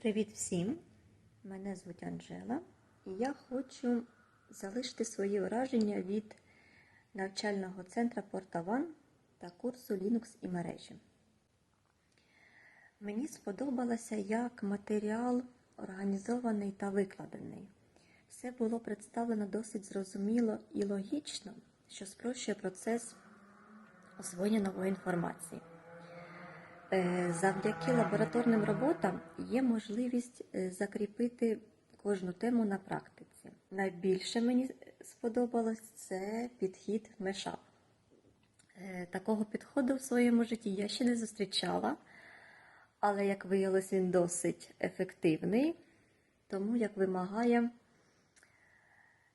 Привіт всім! Мене звуть Анжела, і я хочу залишити свої враження від навчального центру Портаван та курсу Linux і мережі. Мені сподобалося, як матеріал організований та викладений. Все було представлено досить зрозуміло і логічно, що спрощує процес освоєння нової інформації. Е, Завдяки лабораторним роботам є можливість е, закріпити кожну тему на практиці. Найбільше мені сподобалось це підхід мешап. Е, Такого підходу в своєму житті я ще не зустрічала, але, як виявилось, він досить ефективний, тому як вимагає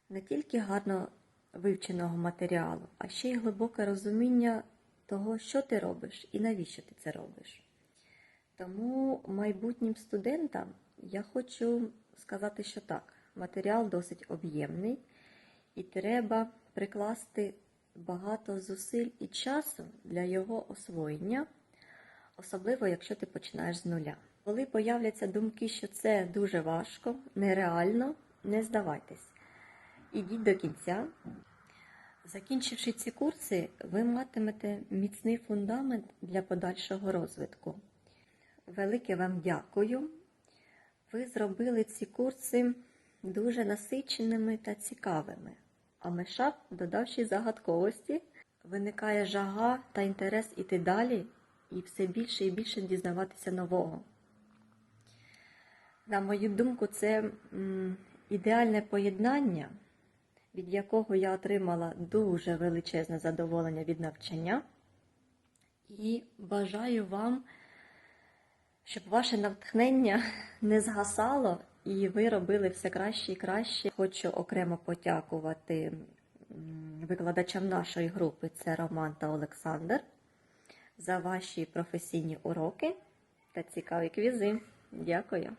не тільки гарно вивченого матеріалу, а ще й глибоке розуміння того, що ти робиш і навіщо ти це робиш. Тому майбутнім студентам я хочу сказати, що так, матеріал досить об'ємний, і треба прикласти багато зусиль і часу для його освоєння, особливо якщо ти починаєш з нуля. Коли появляться думки, що це дуже важко, нереально, не здавайтесь. Ідіть до кінця. Закінчивши ці курси, ви матимете міцний фундамент для подальшого розвитку. Велике вам дякую. Ви зробили ці курси дуже насиченими та цікавими. А мешап, додавши загадковості, виникає жага та інтерес іти далі і все більше і більше дізнаватися нового. На мою думку, це ідеальне поєднання, від якого я отримала дуже величезне задоволення від навчання. І бажаю вам, щоб ваше натхнення не згасало і ви робили все краще і краще. Хочу окремо подякувати викладачам нашої групи, це Роман та Олександр, за ваші професійні уроки та цікаві квізи. Дякую.